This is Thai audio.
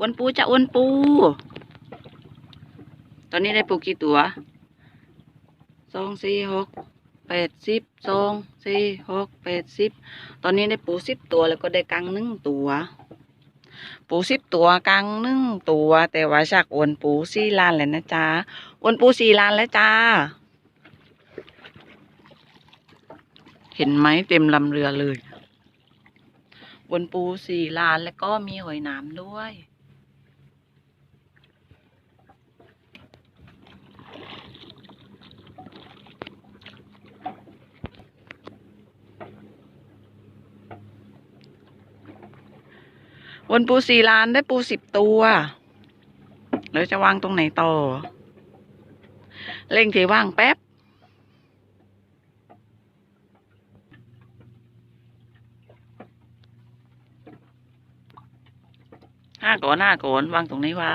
อ้วนปูจะอ้วนปู ตอนนี้ได้ปูกี่ตัวสองสี่หกแปดสิบสองสี่หกแปดสิบตอนนี้ได้ปูสิบตัวแล้วก็ได้กังหนึ่งตัว ปูสิบตัวกังหนึ่งตัว แต่ว่าจากอ้วนปูสี่ล้านแล้วนะจ๊ะอ้วนปูสี่ล้านแล้วจ้า เห็นไหมเต็มลำเรือเลยบนปูสี่ล้านแล้วก็มีหอยน้ำด้วย วนปูสี่ล้านได้ปูสิบตัวแล้วจะวางตรงไหนต่อ เล่งที่ว่างแป๊บ ห้าก่อนห้าก่อนวางตรงไหนวะ